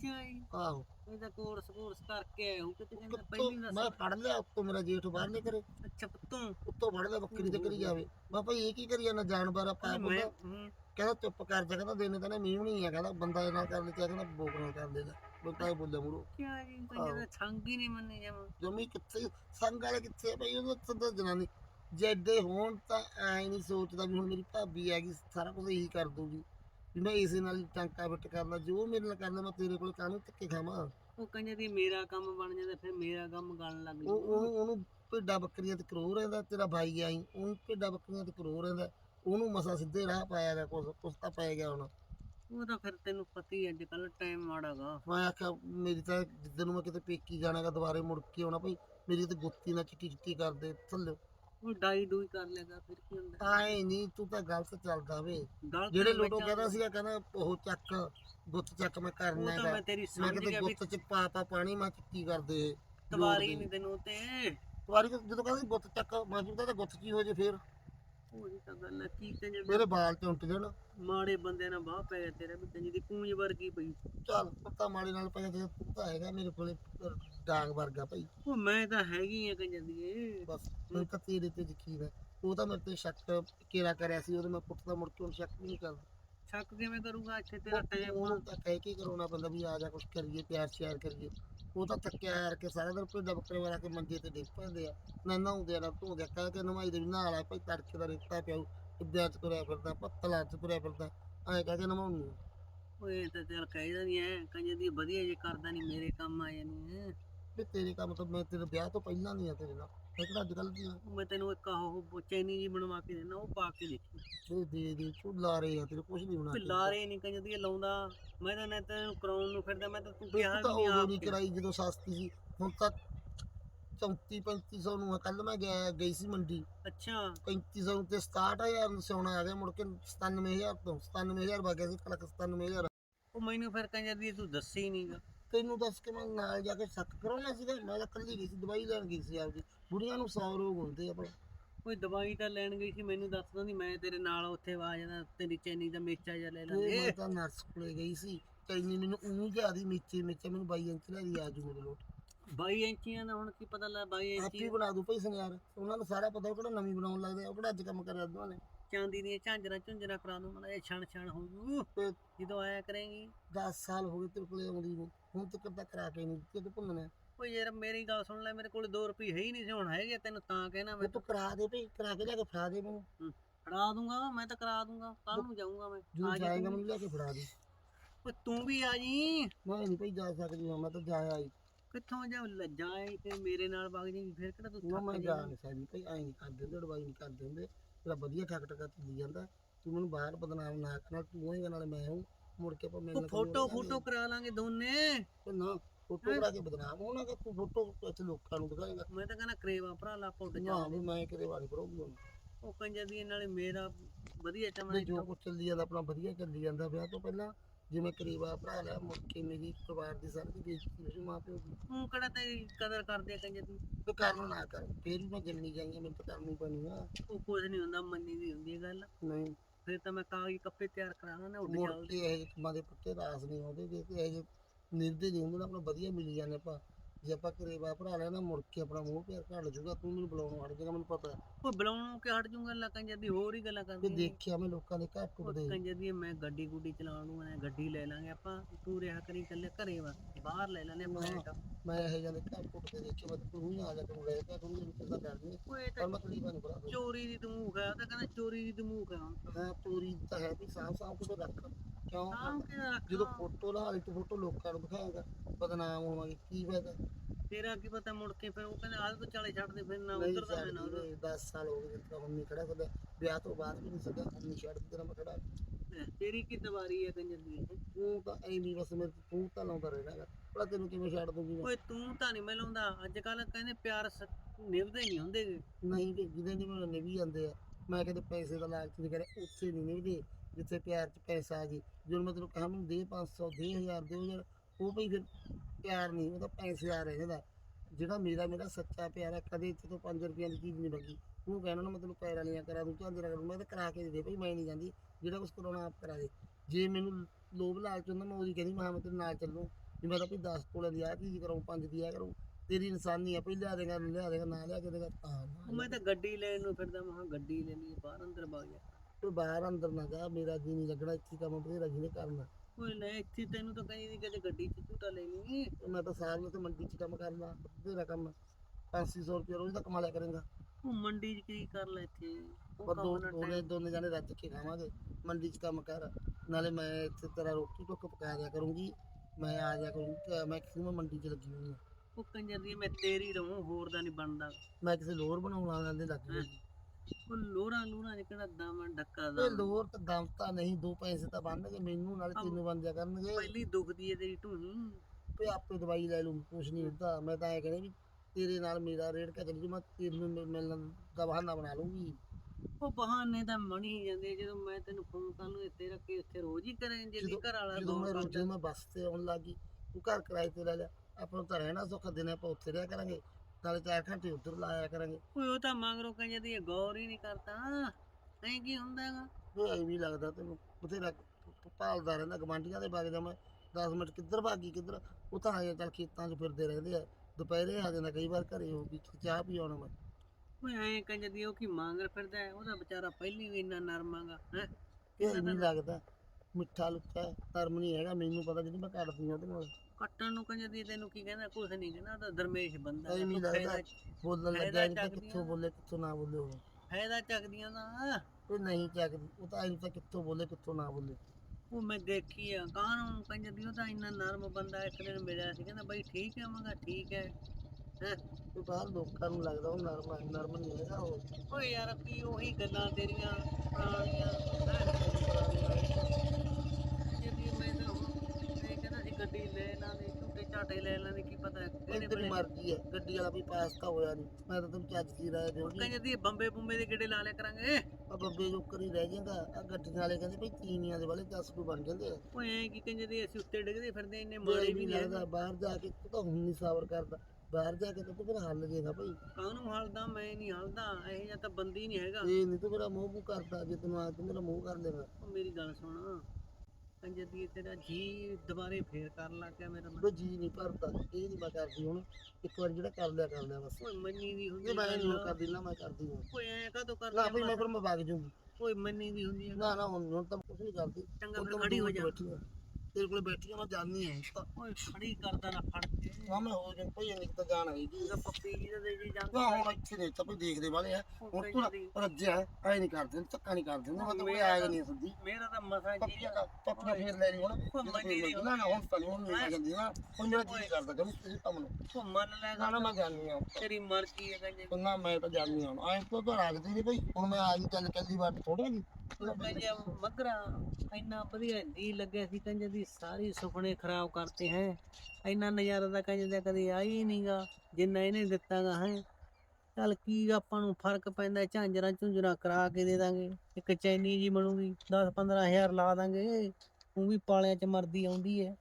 ਜੀ? ਆਹੋ। ਇਹਦਾ ਕੋਰਸ ਕੋਰਸ ਕਰਕੇ ਆਇਆ ਹੂੰ ਕਿਤੇ ਕਹਿੰਦਾ ਪਹਿਲੀ ਮੈਂ ਦੱਸ ਫੜ ਲਿਆ ਉੱਤੋਂ ਮੇਰਾ ਜੇਠ ਬਾਹਰ ਨਹੀਂ ਕਰੇ ਅੱਛਾ ਪੁੱਤੋਂ ਉੱਤੋਂ ਫੜ ਲਿਆ ਬੱਕਰੀ ਤੇ ਕਰੀ ਜਾਵੇ। ਮੈਂ ਭਾਈ ਇਹ ਕੀ ਕਰੀ ਜਾਂਦਾ ਜਾਨਵਰ ਆ ਪਾ ਮੈਂ ਕਹਿੰਦਾ ਚੁੱਪ ਕਰ ਜਾ ਕਹਿੰਦਾ ਦੇਣੇ ਤਾਂ ਨੇ ਮੀਂਹ ਵੀ ਨਹੀਂ ਹੈ ਕਹਿੰਦਾ ਬੰਦਾ ਇਹ ਨਾਲ ਕਰ ਲਿਆ ਕਹਿੰਦਾ ਬੋਕ ਨਾਲ ਕਰ ਲੈਦਾ ਲੋਕਾਂ ਇਹ ਬੋਲਿਆ ਮੁੜੋ ਕਿਆ ਜੀ ਕੰਜਰ ਦਾ ਛੰਗ ਹੀ ਨਹੀਂ ਮੰਨੇ ਜਮੀ ਕਿੱਥੇ ਸੰਗ ਵਾਲੇ ਕਿੱਥੇ ਆ ਬਈ ਉਹ ਤਾਂ ਜਨਾਨੀ। ਜੈਡੇ ਹੋਣ ਤਾਂ ਐ ਨਹੀਂ ਸੋਚਦਾ ਵੀ ਹੁਣ ਮੇਰੀ ਭਾਬੀ ਹੈਗੀ ਸਾਰਾ ਕੁਝ ਇਹੀ ਕਰ ਦੂਗੀ ਵੀ ਮੈਂ ਇਸੇ ਨਾਲ ਟਾਂਕਾ ਬਿੱਟ ਕਰਨਾ ਜੋ ਮੇਰੇ ਨਾਲ ਕਰਨਾ ਮੈਂ ਤੇਰੇ ਕੋਲ ਕਾਹਨੂੰ ਧੱਕੇ ਖਾਵਾਂ? ਉਹ ਕੰਜਰ ਦੀ ਮੇਰਾ ਕੰਮ ਬਣ ਜਾਂਦਾ ਫਿਰ ਮੇਰਾ ਕੰਮ ਗਲਣ ਲੱਗ ਉਹ ਜਾਂਦਾ ਉਹਨੂੰ ਉਹਨੂੰ ਭੇਡਾਂ ਬੱਕਰੀਆਂ ਤੇ ਕਰੋ ਰਹਿੰਦਾ ਤੇਰਾ ਭਾਈ ਆਈ ਉਹਨੂੰ ਭੇਡਾਂ ਬੱਕਰੀਆਂ ਤੇ ਕਰੋ ਰਹਿੰਦਾ। ਉਹਨੂੰ ਮਸਾ ਸਿੱਧੇ ਰਾਹ ਪਾਇਆ ਗਿਆ ਕੁਛ ਕੁਛ ਤਾਂ ਪੈ ਗਿਆ ਹੁਣ। ਉਹ ਤਾਂ ਫਿਰ ਤੈਨੂੰ ਪਤਾ ਹੀ ਅੱਜ ਕੱਲ ਟਾਈਮ ਮਾੜਾਗਾ ਮੈਂ ਆਖਿਆ ਮੇਰੀ ਤਾਂ ਜਿੱਦਣ ਨੂੰ ਮੈਂ ਕਿਤੇ ਪੇਕੀ ਜਾਣਾਗਾ ਦੁਬਾਰੇ ਮੁੜ ਕੇ ਆਉਣਾ ਭਾਈ ਮੇਰੀ ਤੇ ਗੁੱਤੀ ਨਾਲ ਚਿੱਟੀ ਚਿੱਟੀ ਕਰਦੇ ਥੱਲੇ। ਉਹ ਡਾਈ ਡੂਈ ਕਰ ਲੇਗਾ ਫਿਰ ਕੀ ਹੁੰਦਾ? ਆਏ ਨਹੀਂ ਤੂੰ ਤਾਂ ਗਲਤ ਚੱਲਦਾ ਵੇ। ਗਲਤ ਜਿਹੜੇ ਲੋਟੋ ਕਹਿੰਦਾ ਸੀਗਾ ਕਹਿੰਦਾ ਉਹ ਚੱਕ ਗੁੱਤ ਚੱਕ ਮੈਂ ਉਹ ਕਰਨਾ ਤਾਂ ਹੈਗਾ। ਮੈਂ ਤੇਰੀ ਮੈਂ ਸਮਝ ਕਿਤੇ ਗਿਆ ਵੀ ਗੁੱਤ ਚ ਪਾ ਪਾ ਪਾਣੀ ਮੈਂ ਕੀ ਕਰਦੇ ਤਵਾਰੀ ਨਹੀਂ ਤੈਨੂੰ ਤੇ। ਵਾਰੀ ਜਦੋਂ ਕਹਿੰਦਾ ਗੁੱਤ ਚੱਕ ਮੈਂ ਕਿਹਾ ਤਾਂ ਗੁੱਤ ਕੀ ਹੋ ਜੇ ਫੇਰ। ਉਹਦੀ ਤਾਂ ਗੱਲ ਹੈ ਕੀ ਕੰਜਰ ਮੇਰੇ ਬਾਲ ਚੁੰਟ ਜਾਣ। ਮਾੜੇ ਬੰਦੇ ਨਾਲ ਬਾਹ ਪੈ ਗਿਆ ਤੇਰਾ ਵੀ ਕੰਜਰ ਦੀ ਪੂੰਜ ਵਰਗੀ ਪਈ। ਚੱਲ ਪੱਤਾ ਮਾੜੇ ਨਾਲ ਪਿਆ ਤੇ ਤੂੰ ਤਾਂ ਹੈਗਾ ਮੇਰੇ ਕੋਲੇ ਡਾਂਗ ਵਰਗਾ ਭਾਈ। ਉਹ ਮੈਂ ਤਾਂ ਹੈਗੀ ਆ ਕੰਜਰ ਦੀ ਇਹ। ਬਸ ਮੈਨੂੰ ਤਾਂ ਤੇਰੇ ਤੇ ਯਕੀਨ ਹੈ। ਉਹ ਤਾਂ ਮੇਰੇ ਤੇ ਸ਼ੱਕ ਕੇਰਾ ਕਰਿਆ ਸੀ ਉਹਦੇ ਮੈਂ ਪੁੱਟਦਾ ਮੁੜ ਕੇ ਹੁਣ ਸ਼ੱਕ ਨਹੀਂ ਕਰਦਾ। ਸ਼ੱਕ ਕਿਵੇਂ ਕਰੂੰਗਾ? ਇੱਥੇ ਤੇਰਾ ਟਾਈਮ ਉਹਨੂੰ ਤਾਂ ਕਹਿ ਕੇ ਕਰਾਉਣਾ ਪੈਂਦਾ ਵੀ ਆ ਜਾ ਕੁਛ ਕਰੀਏ ਪਿਆਰ ਸ਼ਿਆਰ ਕਰੀਏ। ਉਹ ਤਾਂ ਥੱਕਿਆ ਹਾਰ ਕੇ ਸਾਰਾ ਦਿਨ ਭੇਡਾਂ ਬੱਕਰੇ ਵਾਲਾ ਕੇ ਮੰਜੇ ਤੇ ਡਿੱਗ ਪੈਂਦੇ ਆ ਨਾ ਨਹਾਉਂਦੇ ਆ ਨਾ ਧੋਂਦੇ ਆ ਕਹਿ ਕੇ ਨਵਾਈ ਦੇ ਵੀ ਨਾਲ ਆ ਭਾਈ ਤੜਕੇ ਦਾ ਰੇਤਾ ਪਿਆਉ ਇੱਦਾਂ ਚ ਤੁਰਿਆ ਫਿਰਦਾ ਪੱਤਲਾ ਚ ਤੁਰਿਆ ਫਿਰਦਾ ਐਂ ਕਹਿ ਕੇ ਨਵਾਉਣੀ ਓਏ ਤਾਂ ਤੇਰਾ ਕਹਿਦਾ ਨਹੀਂ ਐ ਕੰਜਰ ਦੀ ਵਧੀਆ ਜੇ ਕਰਦਾ ਨਹੀਂ ਮੇਰੇ ਕੰਮ ਆ ਜਾਣੀ ਹੈ ਵੀ ਤੇਰੇ ਕੰਮ ਤਾਂ ਮੈਂ ਤੇਰੇ ਵਿਆਹ ਤੋਂ ਪਹਿਲਾਂ ਨਹੀਂ ਆ ਤੇਰੇ ਨਾਲ। ਇਹ ਕਿਹੜਾ ਅੱਜ ਕੱਲ ਦੀ ਆ? ਮੈਂ ਤੈਨੂੰ ਇੱਕ ਉਹ ਚੈਨੀ ਜੀ ਬਣਵਾ ਕੇ ਦੇਣਾ ਉਹ ਪਾ ਕੇ ਦੇਖੀ। ਇਹ ਦੇ ਦੇ ਤੂੰ ਲਾਰੇ ਆ ਤੇਰੇ ਕੁਝ ਨਹੀਂ ਬਣਾ ਕੋਈ ਲਾਰੇ ਨਹੀਂ ਕੰਜਦੀ ਲਾਉਂਦਾ। ਮੈਂ ਤਾਂ ਨਾ ਤੈਨੂੰ ਕਰਾਉਣ ਨੂੰ ਫਿਰਦਾ ਮੈਂ ਤਾਂ ਤੂੰ ਦਿੱਤਾ। ਕਿਹਾ ਤੂੰ ਤਾਂ ਵੀ ਨਹੀਂ ਆਪ ਕਰਾਈ ਜਦੋਂ ਸਸਤੀ ਸੀ। ਹੁਣ ਤਾਂ 34 3500 ਨੂੰ ਕੱਲ ਮੈਂ ਗਿਆ ਗਈ ਸੀ ਮੰਡੀ। ਅੱਛਾ। 3500 ਤੇ 67000 ਨੂੰ ਸੋਨਾ ਆ ਗਿਆ ਮੁੜ ਕੇ 97000 ਤੋਂ 97000 ਵਗਿਆ ਸੀ ਕਲਕ 97000 ਉਹ ਮੈਨੂੰ ਫਿਰ ਕੰਜਦੀ ਤੂੰ ਦੱਸੀ ਨਹੀਂਗਾ ਤੈਨੂੰ ਦੱਸ ਕੇ ਮੈਂ ਨਾਲ ਜਾ ਕੇ ਸ਼ੱਕ ਕਰਾਉਣਾ ਸੀਗਾ ਮੈਂ ਤਾਂ ਕੱਲੀ ਗਈ ਸੀ ਦਵਾਈ ਲੈਣ ਗਈ ਸੀ ਆਪਦੀ। ਬੁੜੀਆਂ ਨੂੰ 100 ਰੋਗ ਹੁੰਦੇ ਆ ਆਪਣਾ ਕੋਈ ਦਵਾਈ ਤਾਂ ਲੈਣ ਗਈ ਸੀ ਮੈਨੂੰ ਦੱਸ ਦਿੰਦੀ ਮੈਂ ਤੇਰੇ ਨਾਲ ਉੱਥੇ ਆ ਜਾਣਾ ਤੇਰੀ ਚੈਨੀ ਦਾ ਮੇਚਾ ਜਿਹਾ ਲੈ ਤੇ ਮੈਂ ਤਾਂ ਨਰਸ ਕੋਲੇ ਗਈ ਸੀ ਚੈਨੀ ਮੈਨੂੰ ਉਹਨੂੰ ਜਿਆਦੀ ਮੇਚੇ ਮੇਚੇ ਮੈਨੂੰ 22 ਇੰਚ ਲੈ ਆ ਜੂ ਮੇਰੇ ਲੋਟ 22 ਇੰਚੀਆਂ ਦਾ ਹੁਣ ਕੀ ਪਤਾ ਲੱਗ 22 ਆਪੀ ਇੰਚੀ ਬਣਾ ਦੂ ਭਾਈ ਸੁਨਿਆਰ ਉਹਨਾਂ ਨੂੰ ਸਾਰਾ ਪਤਾ ਉਹ ਕਿਹੜਾ ਨਵੀਂ ਬਣਾਉਣ ਲੱਗਦੇ ਉਹ ਕਿਹੜਾ ਅੱਜ ਕੰਮ ਕਰਿਆ ਦੋਵਾਂ ਨੇ। ਚਾਂਦੀ ਦੀਆਂ ਝਾਂਜਰਾਂ ਝੁੰਜਰਾਂ ਕਰਾ ਦੂੰ ਮਨ ਇਹ ਛਣ ਛਣ ਹੋ ਜੂ ਤੇ ਜਦੋਂ ਆਇਆ ਕਰੇਂਗੀ। 10 ਸਾਲ ਹੋ ਗਏ ਤੇਰੇ ਕੋਲੇ ਆਉਂਦੀ ਨੂੰ। ਹੁਣ ਤੱਕ ਤਾਂ ਕਰਾ ਕੇ ਨਹੀਂ ਦਿੱਤੇ ਤੂੰ ਭੁੱਲਣਾ ਓਏ ਯਾਰ ਮੇਰੀ ਗੱਲ ਸੁਣ ਲੈ ਮੇਰੇ ਕੋਲ 2 ਰੁਪਏ ਹੈ ਹੀ ਨਹੀਂ ਸੀ ਹੁਣ ਹੈਗੇ ਤੈਨੂੰ ਤਾਂ ਕਹਿਣਾ ਮੈਂ। ਤੂੰ ਕਰਾ ਦੇ ਭਈ ਕਰਾ ਕੇ ਲੈ ਕੇ ਫੜਾ ਦੇ ਮੈਨੂੰ। ਫੜਾ ਦੂੰਗਾ ਮੈਂ ਤਾਂ ਕਰਾ ਦੂੰਗਾ ਕੱਲ ਨੂੰ ਜਾਊਂਗਾ ਮੈਂ। ਆ ਜਾ ਜਾਏਗਾ। ਮੈਨੂੰ ਲੈ ਕੇ ਫੜਾ ਦੇ। ਓਏ ਤੂੰ ਵੀ ਆ ਜੀ। ਮੈਂ ਨਹੀਂ ਭਈ ਜਾ ਸਕਦੀ ਹਾਂ, ਮੈਂ ਤਾਂ ਜਾ ਆਈ। ਕਿੱਥੋਂ ਜਾ ਜਾਏ ਤੇ ਮੇਰੇ ਨਾਲ ਵਗ ਜਾਏਗੀ ਫਿਰ ਕਿਹੜਾ ਤੂੰ ਮੈਂ ਜਾ? ਨਹੀਂ ਸਕਦੀ ਭਈ ਐਂ ਨਹੀਂ ਕਰਦੇ ਦਵਾਈ ਨਹੀਂ ਕਰਦੇ ਹੁੰਦੇ। ਤੇਰਾ ਵਧੀਆ ਠੱਕ ਠੱਕਾ ਚੱਲੀ ਜਾਂਦਾ। ਤੂੰ ਮੈਨੂੰ ਬਾਹਰ ਬਦਨਾਮ ਨਾ ਕਰਨਾ ਤੂੰ ਹੋਏਗਾ ਨਾਲੇ ਮੈਂ ਹੂੰ। ਮੁੜ ਕੇ ਉਹ ਮਿਲਣ ਫੋਟੋ ਫੋਟੋ ਕਰਾ ਲਾਂਗੇ ਦੋਨੇ। ਨਾ ਫੋਟੋ ਕਰਾ ਕੇ ਬਦਨਾਮ ਹੋਣਾ ਕਿ ਤੂੰ ਫੋਟੋ ਇੱਥੇ ਲੋਕਾਂ ਨੂੰ ਦਿਖਾਏਗਾ। ਮੈਂ ਤਾਂ ਕਹਿੰਦਾ ਕਰੇਵਾ ਭਰਾ ਲਾ ਪੁੱਟ ਜਾ। ਨਾ ਵੀ ਮੈਂ ਕਿਤੇ ਵਾਲੀ ਪ੍ਰੋਬਲਮ ਉਹ ਕੰਜਰ ਦੀ ਨਾਲੇ ਮੇਰਾ ਵਧੀਆ ਚਮੜਾ ਜੋ ਕੁਛ ਚੱਲੀ ਜਾਂਦਾ ਆਪਣਾ ਵਧੀਆ ਚੱਲੀ ਜਾਂਦਾ ਵਿਆਹ ਤੋਂ ਪਹਿਲਾਂ। ਜਿਵੇਂ ਕਰੀਬਾ ਭਰਾ ਲਿਆ ਮੁੜ ਕੇ ਮੇਰੀ ਪਰਿਵਾਰ ਦੀ ਸਾਰੀ ਬੇਇੱਜ਼ਤੀ ਹੋਈ ਮਾਂ ਪਿਓ ਦੀ। ਤੂੰ ਕਿਹੜਾ ਤੇਰੀ ਕਦਰ ਕਰਦੇ ਆ ਕੰਜਰ ਦੀ ਤੇ? ਕਰਨ ਨਾ ਕਰ ਫੇਰ ਵੀ ਮੈਂ ਜੰਮੀ ਜਾਈਆਂ ਮੈਨੂੰ ਤਾਂ ਕਰਨੀ ਪੈਣੀ ਆ ਉਹ ਕੁਝ ਨਹੀਂ ਹੁੰਦਾ ਮੰਨੀ ਦੀ ਹੁੰਦੀ ਹੈ ਗੱਲ। ਨਹੀਂ। ਫਿਰ ਤਾਂ ਮੈਂ ਕਾਗਜ਼ ਕੱਪੇ ਤਿਆਰ ਕਰਾ ਲੈਣਾ ਉੱਡ ਮੁੜ ਕੇ ਇਹ ਜਿਹੇ ਕੰਮਾਂ ਦੇ ਪੱਕੇ ਰਾਸ ਨਹੀਂ ਆਉਂਦੇ ਜੇ ਤੇ ਇਹ ਜਿਹੇ ਨਿਰਦੇ ਨਹੀਂ ਹੁੰਦੇ ਨਾ ਆਪਣਾ ਵਧੀਆ ਮਿਲੀ ਜਾਂਦੇ ਆਪਾਂ। ਜੇ ਆਪਾਂ ਕਰੇਵਾ ਭਰਾ ਲਿਆ ਨਾ ਮੁੜ ਕੇ ਆਪਣਾ ਮੂੰਹ ਪਿਆਰ ਘੜ ਜੂਗਾ ਤੂੰ ਮੈਨੂੰ ਬੁਲਾਉਣ ਹਟ ਜਾਏਗਾ ਮੈਨੂੰ ਪਤਾ। ਉਹ ਬੁਲਾਉਣ ਨੂੰ ਕਿ ਹਟ ਜੂਗਾ ਲਾ ਕੰਜਰ ਦੀ ਹੋਰ ਹੀ ਗੱਲਾਂ ਤੇ ਕਰਦੀ ਦੇਖਿਆ ਮੈਂ ਲੋਕਾਂ ਦੇ ਘਰ ਟੁੱਟਦੇ। ਕੰਜਰ ਦੀ ਮੈਂ ਗੱਡੀ ਗੁੱਡੀ ਚਲਾਉਣ ਨੂੰ ਮੈਂ ਗੱਡੀ ਲੈ ਲਾਂਗੇ ਆਪਾਂ ਤੂੰ ਰਿਹਾ ਕਰੀ ਇਕੱਲੇ ਘਰੇ ਵਾ ਬਾਹਰ ਲੈ ਲੈਣੇ ਫਲੈਟ ਮੈਂ ਇਹ ਜਾਂਦੇ ਘਰ ਟੁੱਟਦੇ ਦੇਖੇ ਮੈਂ ਤੂੰ ਹੀ ਆ ਜਾ ਤੂੰ ਲੈ ਕੇ ਤੂੰ ਮੈਨੂੰ ਕਿੱਦਾਂ ਕਰਨੀ ਓਏ ਪਰ ਤਾਂ ਮੈਂ ਤਕਲੀਫਾਂ ਨਹੀਂ ਭਰਾ ਚੋਰੀ ਦੀ ਦਮੂਕ ਹੈ ਉਹ ਤਾਂ ਕਹਿੰਦਾ ਚੋਰੀ ਦੀ ਦਮੂਕ ਤਾਂ। ਹਾਂ ਤੋਰੀ ਤਾਂ ਹੈ ਵੀ ਸਾਂਭ ਸਾਂਭ ਕੇ ਰੱਖ। ਕਿਉਂ? ਸਾਂਭ ਕੇ ਰੱਖ। ਜਦੋਂ ਫੋਟੋ ਲਾ ਲਈ ਤੂੰ ਫੋਟੋ ਲੋਕਾਂ ਨੂੰ ਦਿਖਾਏਗਾ ਬਦਨਾਮ ਹੋਵਾਂਗੇ ਕੀ ਫਾਇਦਾ? ਤੇਰਾ ਕੀ ਪਤਾ ਮੁੜ ਕੇ ਫਿਰ ਉਹ ਕਹਿੰਦੇ ਆਹ ਤੋਂ ਚਾਲੇ ਛੱਡ ਦੇ ਫਿਰ ਨਾ ਉਧਰ ਦਾ ਮੈਂ ਨਾ ਉਧਰ ਛੱਡਦੀ 10 ਸਾਲ ਹੋ ਗਏ ਤਾਂ ਹੁਣ ਨਹੀਂ ਖੜਾ ਸਕਦਾ ਵਿਆਹ ਤੋਂ ਬਾਅਦ ਵੀ ਨਹੀਂ ਸਕਦਾ ਹੁਣ ਨਹੀਂ ਛੱਡ ਤੇਰਾ ਮੈਂ ਖੜਾ ਤੇਰੀ ਕੀ ਦਵਾਰੀ ਹੈ ਕੰਜਰ ਦੀ? ਤੂੰ ਤਾਂ ਐਂ ਵੀ ਬਸ ਮੇਰੇ ਤੇ ਤੂੰ ਤਾਂ ਲਾਉਂਦਾ ਰਹਿਣਾ ਭਲਾ ਤੈਨੂੰ ਕਿਵੇਂ ਛੱਡ ਦੂੰਗੀ ਮੈਂ ਓਏ ਤੂੰ ਤਾਂ ਨਹੀਂ ਮਿਲਾਉਂਦਾ ਅੱਜ ਕੱਲ ਕਹਿੰਦੇ ਪਿਆਰ ਨਿਭਦੇ ਨਹੀਂ ਹੁੰਦੇ। ਨਹੀਂ ਕਿ ਜਿਹਦੇ ਨਹੀਂ ਮੈਨੂੰ ਨਿਭੀ ਜਾਂਦੇ ਆ ਮੈਂ ਕਦੇ ਪੈਸੇ ਦਾ ਲਾਲਚ ਨਹੀਂ ਕਰਿਆ ਉੱਥੇ ਨਹੀਂ ਨਿਭਦੇ ਜਿੱਥੇ ਪਿਆਰ 'ਚ ਪੈਸਾ ਆ ਜੇ ਜਦੋਂ ਮੈਂ ਤੈਨੂੰ ਕਹਾਂ ਮੈਨੂੰ ਦੇ 500 ਦੇ 1000 ਦੇ 1000 ਉਹ ਭਈ ਫਿਰ ਪਿਆਰ ਨਹੀਂ ਉਹ ਤਾਂ ਪੈਸੇ ਆ ਰਹੇ ਦਾ ਜਿਹੜਾ ਮੇਰਾ ਮੇਰਾ ਸੱਚਾ ਪਿਆਰ ਹੈ ਕਦੇ ਇੱਥੇ ਤੋਂ 5 ਰੁਪਈਆਂ ਦੀ ਚੀਜ਼ ਨਹੀਂ ਲੱਗੀ ਤੂੰ ਕਹਿਣਾ ਨਾ ਮੈਂ ਤੈਨੂੰ ਪੈਰਾਂ ਵਾਲੀਆਂ ਕਰਾ ਦੂੰ ਝਾਂਜਰਾਂ ਕਰਾ ਦੂੰ ਮੈਂ ਤਾਂ ਕਰਾ ਕੇ ਦੇ ਦੇ ਭਈ ਮੈਂ ਨਹੀਂ ਜਾਂਦੀ। ਜਿਹੜਾ ਕੁਛ ਕਰਾਉਣਾ ਆਪ ਕਰਾ ਦੇ। ਜੇ ਮੈਨੂੰ ਲੋਭ ਲਾਲਚ ਹੁੰਦਾ ਮੈਂ ਉਹਦੀ ਕਹਿੰਦੀ ਮੈਂ ਕਿਹਾ ਮੈਂ ਤੇਰੇ ਨਾਲ ਚੱਲੂ। ਵੀ ਮੈਂ ਤਾਂ ਭਈ 10 ਤੋਲਿਆਂ ਦੀ ਆਹ ਚੀਜ਼ ਕਰਾਉਂ 5 ਦੀ ਆਹ ਕਰਾਉਂ। ਤੇਰੀ ਇਨਸਾਨੀ ਆ ਭਈ ਲਿਆ ਦੇਗਾ ਲਿਆ ਦੇਗਾ ਨਾ ਲਿਆ ਕੇ ਦੇਗਾ ਤਾਂ ਨਾ ਉਹ ਮੈਂ ਤਾਂ ਗੱਡੀ ਲੈਣ ਨੂੰ ਫਿਰਦਾ ਮੈਂ ਕਿਹਾ ਗੱਡੀ ਲੈਣੀ ਬਾਹਰ ਅੰਦਰ ਵਗ ਜਾ। ਤੂੰ ਬਾਹਰ ਅੰਦਰ ਨਾ ਜਾ ਮੇਰਾ ਜੀ ਨਹੀਂ ਲੱਗਣਾ ਇੱਥੇ ਕੰਮ ਬਥੇਰਾ ਜਿਹਨੇ ਕਰਨਾ। ਓਏ ਲੈ ਇੱਥੇ ਤੈਨੂੰ ਤਾਂ ਕਹਿੰਦੀ ਕਦੇ ਗੱਡੀ ਚ ਝੂਟਾ ਲੈ ਲਈ ਤੇ ਮੈਂ ਤਾਂ ਸਾਲ ਨੂੰ ਤੇ ਮੰਡੀ 'ਚ ਕੰਮ ਕਰਨਾ ਬਥੇਰਾ ਕੰਮ। 500 ਰੁਪਏ ਰੋਜ਼ ਦਾ ਕਮਾ ਲਿਆ ਕਰੇਗਾ। ਉਹ ਮੰਡੀ ਚ ਕੀ ਕਰ ਲੈ ਇੱਥੇ? ਉਹ ਪਰ ਦੋ ਨਾ ਦੋਨੇ ਦੋਨੇ ਜਾਨੇ ਰੱਜ ਕੇ ਖਾਵਾਂਗੇ ਮੰਡੀ 'ਚ ਕੰਮ ਕਰ। ਨਾਲੇ ਮੈਂ ਇੱਥੇ ਤੇਰਾ ਰੋਟੀ ਟੁੱਕ ਪਕਾ ਦਿਆ ਕਰੂੰਗੀ। ਮੈਂ ਆ ਜਾ ਕਰੂੰਗੀ ਮੈਂ ਕਿਸੇ ਨੂੰ ਮੰਡੀ 'ਚ ਲੱਗੀ ਹੋਈ ਹਾਂ। ਉਹ ਕੰਜਰ ਦੀ ਮੈਂ ਤੇਰੀ ਰਹੂੰ ਹੋਰ ਦਾ ਨਹੀਂ ਬਣਦਾ। ਮੈਂ ਕਿਸੇ ਲੋਰ ਬਣਾਉਣ ਵਾਲਿਆਂ ਦੇ ਲੱਗੀ ਹੋਈ ਉਹ ਲੋਰਾ ਲੋਰਾ ਨੇ ਕਿਹੜਾ ਦਮ ਡੱਕਾ ਤੇ ਦਾ ਲੋਰ ਤਾਂ ਦਮ ਤਾਂ ਨਹੀਂ ਦੋ ਪੈਸੇ ਤਾਂ ਬਣਨਗੇ ਮੈਨੂੰ ਨਾਲੇ ਤੈਨੂੰ ਬਣ ਜਾ ਕਰਨਗੇ। ਪਹਿਲੀ ਦੁਖਦੀ ਹੈ ਤੇਰੀ ਢੂਹੀ ਤੇ ਆਪੇ ਦਵਾਈ ਲੈ ਲੂੰ ਕੁਛ ਨਹੀਂ ਹੁੰਦਾ। ਮੈਂ ਤਾਂ ਐ ਕਹਿੰਦਾ ਵੀ ਤੇਰੇ ਨਾਲ ਮੇਰਾ ਰੇਟ ਕਾ ਚੱਲ ਜੂ ਮੈਂ ਤੈਨੂੰ ਮਿਲ- ਮਿਲਣ ਦਾ ਬਹਾਨਾ ਬਣਾ ਲੂੰਗੀ ਉਹ ਬਹਾਨੇ ਤਾਂ ਹੀ ਜਾਂਦੇ ਜਦੋਂ ਮੈਂ ਤੈਨੂੰ ਫੋਨ ਕਰ ਲੂ ਤੇਰਾ ਕੀ ਇੱਥੇ ਰੋਜ਼ ਹੀ ਕਰਾਂ ਜੇ ਘਰ ਵਾਲਾ ਦੋ ਮੈਂ ਮੈਂ ਬੱਸ ਤੇ ਆਉਣ ਲੱਗੀ ਤੂੰ ਘਰ ਕਿਰਾਏ ਤੇ ਲੈ ਲਿਆ ਆਪਾਂ ਨੂੰ ਤਾਂ ਰਹਿਣਾ ਸੌਖਾ ਦਿਨੇ ਆਪਾਂ ਉੱਥੇ ਰਿਹਾ ਕਰਾਂਗੇ। ਨਾਲੇ 4 ਘੰਟੇ ਉੱਧਰ ਲਾਇਆ ਕਰਾਂਗੇ। ਓਏ ਉਹ ਤਾਂ ਮੰਗਰੋ ਕਹਿੰਦੇ ਦੀ ਗੌਰ ਹੀ ਨਹੀਂ ਕਰਦਾ। ਐਂ ਕੀ ਹੁੰਦਾ ਹੈਗਾ? ਉਹ ਐਵੇਂ ਲੱਗਦਾ ਤੈਨੂੰ ਬਥੇਰਾ ਭਾਲਦਾ ਰਹਿੰਦਾ ਗਵਾਂਢੀਆਂ ਦੇ ਬਾਗ ਮੈਂ 10 ਮਿੰਟ ਕਿੱਧਰ ਭਾਗੀ ਕਿੱਧਰ? ਉਹ ਤਾਂ ਆਏ ਚੱਲ ਖੇਤਾਂ 'ਚ ਫਿਰਦੇ ਰਹਿੰਦੇ ਆ ਦੁਪਹਿਰੇ ਆ ਜਾਂਦਾ ਕਈ ਵਾਰ ਘਰੇ ਹੋ ਵੀ ਚਾਹ ਪੀ ਆਉਣਾ ਮੈਂ। ਓਏ ਐਂ ਕਹਿੰਦੇ ਦੀ ਉਹ ਕੀ ਮੰਗਰ ਫਿਰਦਾ ਹੈ? ਉਹਦਾ ਵਿਚਾਰਾ ਪਹਿਲੀ ਵੀ ਇੰਨਾ ਨਰਮ ਹੈਗਾ ਹੈ? ਇਹ ਐਵੇਂ ਹੀ ਲੱਗਦਾ ਮਿੱਠਾ ਲੁੱਚਾ ਹੈ, ਧਰਮ ਨਹੀਂ ਹੈਗਾ ਮੈਨੂੰ ਪਤਾ ਜਿਹੜੀ ਮੈਂ ਕੱਟਦੀ ਹਾਂ ਉਹਦੇ ਨਾਲ। ਕੱਟਣ ਨੂੰ ਕਹਿੰਦੇ ਦੀ ਤੈਨੂੰ ਕੀ ਕਹਿੰਦਾ ਕੁਛ ਨਹੀਂ ਕਹਿੰਦਾ ਉਹ ਤਾਂ ਦਰਮੇਸ਼ ਬੰਦਾ ਐਵੇਂ ਹੀ ਤੂੰ ਲੱਗਦਾ ਬੋਲਣ ਲੱਗਿਆ ਨਹੀਂ। ਕਿੱਥੋਂ ਬੋਲੇ ਕਿੱਥੋਂ ਨਾ ਬੋਲੇ ਉਹ। ਫਾਇਦਾ ਚੱਕਦੀਆਂ ਦਾ ਉਹ ਨਹੀਂ ਚੱਕਦੀ ਉਹ ਤਾਂ ਐਂ ਤਾਂ ਕਿੱਥੋਂ ਬੋਲੇ ਕਿੱਥੋਂ ਨਾ ਬੋਲੇ। ਉਹ ਮੈਂ ਦੇਖੀ ਆ ਕਾਹਨੂੰ ਕਹਿੰਦੇ ਉਹ ਤਾਂ ਇੰਨਾ ਨਰਮ ਬੰਦਾ ਇੱਕ ਦਿਨ ਮਿਲਿਆ ਸੀ ਕਹਿੰਦਾ ਬਈ ਠੀਕ ਹੈ ਮੈਂ ਕਿਹਾ ਠੀਕ ਹੈ। ਹੈਂ? ਤੇ ਬਾਹਰ ਲੋਕਾਂ ਨੂੰ ਲੱਗਦਾ ਉਹ ਨਰਮ ਨਰਮ ਨਹੀਂ ਹੈਗਾ ਉਹ। ਓਏ ਯਾਰ ਕੀ ਉਹੀ ਗੱਲਾਂ ਤੇਰੀਆਂ ਪੁਰਾਣੀਆਂ ਹੈਂ? ਜਿਹਦੀ ਮੈਂ ਤਾਂ ਹੁਣ ਇਹ ਕਹਿੰਦਾ ਸੀ ਗੱਡੀ ਲੈ ਲਾਂਗੇ ਝਾਟੇ ਲੈ ਲਾਂਗੇ ਕੀ ਪਤਾ ਕਿਹੜੇ ਤੇਰੀ ਵੇਲੇ ਮਰਜ਼ੀ ਹੈ ਗੱਡੀ ਵਾਲਾ ਵੀ ਪਾਸ ਤਾਂ ਹੋਇਆ ਨਹੀਂ ਮੈਂ ਤਾਂ ਤੈਨੂੰ ਚੱਜ ਦੀ ਰਾਏ ਦੇਉਂਗੀ ਕਹਿੰਦੇ ਦੀ ਬੰਬੇ ਬੰਬੇ ਦੇ ਗੇੜੇ ਲਾ ਲਿਆ ਕਰਾਂਗੇ। ਆ ਬੱਬੇ ਜੋਕਰ ਹੀ ਰਹਿ ਜਾਏਗਾ ਆ ਗੱਡੀਆਂ ਵਾਲੇ ਕਹਿੰਦੇ ਭਈ ਤੀਨੀਆਂ ਦੇ ਵਾਲੇ 10 ਕੋ ਬਣ ਜਾਂਦੇ ਆ। ਓਏ ਐ ਕੀ ਕਹਿੰਦੇ ਦੀ ਅਸੀਂ ਉੱਤੇ ਡਿੱਗਦੇ ਫਿਰਦੇ ਇੰਨੇ ਮਾਰੇ ਵੀ ਵੀ ਲੱਗਦਾ ਨਹੀਂ ਬਾਹਰ ਜਾ ਕੇ ਤੂੰ ਤਾਂ ਹੁਣ ਨਹੀਂ ਸਾਬਰ ਕਰਦਾ ਬਾਹਰ ਜਾ ਕੇ ਤਾਂ ਤੂੰ ਫਿਰ ਹੱਲ ਜੇਗਾ ਭਈ ਕਾਹਨੂੰ ਹਲਦਾ ਮੈਂ ਨਹੀਂ ਹਲਦਾ ਇਹ ਜਾਂ ਤਾਂ ਬੰਦੀ ਨਹੀਂ ਹੈਗਾ। ਇਹ ਨਹੀਂ ਤੂੰ ਮੇਰਾ ਮੂੰਹ ਮੂੰਹ ਕਰਦਾ ਜੇ ਤੈਨੂੰ ਆ ਕੇ ਮੇਰਾ ਮੂੰਹ ਕਰ ਲੇਗਾ ਉਹ ਮੇਰੀ ਗੱਲ ਸੁਣ। ਦੀ ਤੇਰਾ ਜੀ ਦੁਬਾਰੇ ਫੇਰ ਕਰਨ ਲੱਗ ਗਿਆ ਮੇਰਾ ਉਹ ਜੀ ਨਹੀਂ ਭਰਦਾ ਇਹ ਨਹੀਂ ਮੈਂ ਕਰਦੀ ਹੁਣ ਇੱਕ ਵਾਰ ਜਿਹੜਾ ਕਰ ਲਿਆ ਕਰ ਲਿਆ ਬਸ। ਓਏ ਮੰਨੀ ਦੀ ਹੁੰਦੀ ਇਹ ਮੈਂ ਨਹੀਂ ਗੱਲ। ਕਰਦੀ ਨਾ ਮੈਂ ਕਰਦੀ ਹਾਂ ਓਏ ਐ ਕਾਹਤੋਂ ਕਰ ਨਾ ਮੈਂ ਫਿਰ ਮੈਂ ਵਗ ਜੂੰਗੀ ਓਏ ਮੰਨੀ ਦੀ ਹੁੰਦੀ ਹੈ ਨਾ ਨਾ ਹੁਣ ਹੁਣ ਤਾਂ ਕੁਝ ਨਹੀਂ ਕਰਦੀ। ਚੰਗਾ ਹੁਣ ਫਿਰ ਤਾਂ ਖੜੀ ਹੋ ਜਾ। ਬੈਠੀ। ਤੇਰੇ ਕੋਲ ਬੈਠੀ ਹਾਂ ਮੈਂ ਜਾਣੀ ਹੈ ਓਏ ਖੜੀ ਕਰਦਾ ਨਾ ਫੜ ਕੇ ਮੈਂ ਹੋ ਜਾ ਭਈ ਇੰਨੀ ਕੁ ਤਾਂ ਜਾਣ ਹੈਗੀ। ਇਹਦਾ ਪੱਪੀ ਜੀ ਦੇ ਜੀ ਨਾ ਜਾਂਦਾ। ਹੁਣ ਇੱਥੇ ਨਹੀਂ ਤਾਂ ਭਈ ਦੇਖਦੇ ਵਾਲੇ ਆ। ਹੁਣ ਤੂੰ ਰੱਜਿਆ ਐ ਨਹੀਂ ਕਰਦੇ ਧੱਕਾ ਨਹੀਂ ਕਰਦੇ। ਮੈਂ ਤਾਂ ਕੋਈ ਆਇਆ ਨਹੀਂ ਸੱਦੀ ਮੇਰਾ ਤਾਂ ਮਸਾ ਜੀ ਪੱਪੀਆਂ ਫੇਰ ਲੈ ਲਈ ਹੁਣ ਮੰਨੀ ਦੀ ਨਾ ਨਾ ਹੁਣ ਤਾਂ ਨਹੀਂ ਹੁਣ ਨਹੀਂ ਜਾਂਦੀ ਨਾ। ਹੁਣ ਮੇਰਾ ਜੀ ਕਰਦਾ ਕਿ ਤੁਸੀਂ ਕੰਮ ਨੂੰ। ਮੰਨ ਲੈ ਨਾ ਨਾ ਮੈਂ ਜਾਣੀ ਆ। ਤੇਰੀ ਮਰਜ਼ੀ ਹੈ ਕੰਜਰ ਨਾ ਮੈਂ ਤਾਂ ਜਾਣੀ ਆ ਐਂ ਤੋਂ ਤਾਂ ਰੱਖਦੀ ਨਹੀਂ ਭਈ ਹੁਣ ਮੈਂ ਆ ਗਈ ਚੱਲ ਕੱਲੀ ਵਾਰ ਥੋੜਾ ਜੀ। ਕੰਜੇ ਮਗਰਾ ਇੰਨਾ ਵਧੀਆ ਜੀ ਲੱਗਿਆ ਸੀ ਕੰਜੇ ਦੀ ਸਾਰੀ ਸੁਪਨੇ ਖਰਾਬ ਕਰਤੇ ਹੈ। ਇੰਨਾ ਨਜ਼ਾਰਾ ਤਾਂ ਕੰਜੇ ਦਾ ਕਦੇ ਆਈ ਹੀ ਨਹੀਂਗਾ ਜਿੰਨਾ ਇਹਨੇ ਦਿੱਤਾਗਾ ਹੈ। ਚੱਲ ਕੀ ਆਪਾਂ ਨੂੰ ਫ਼ਰਕ ਪੈਂਦਾ, ਝਾਂਜਰਾਂ ਝੁੰਜਰਾਂ ਕਰਾ ਕੇ ਦੇ ਦਾਂਗੇ। ਇੱਕ ਚੈਨੀ ਜੀ ਬਣੂਗੀ 10 15000 ਲਾ ਦਾਂਗੇ, ਉਹ ਵੀ ਪਾਲਿਆਂ ਚ ਮਰਦੀ ਆਉਂਦੀ ਹੈ।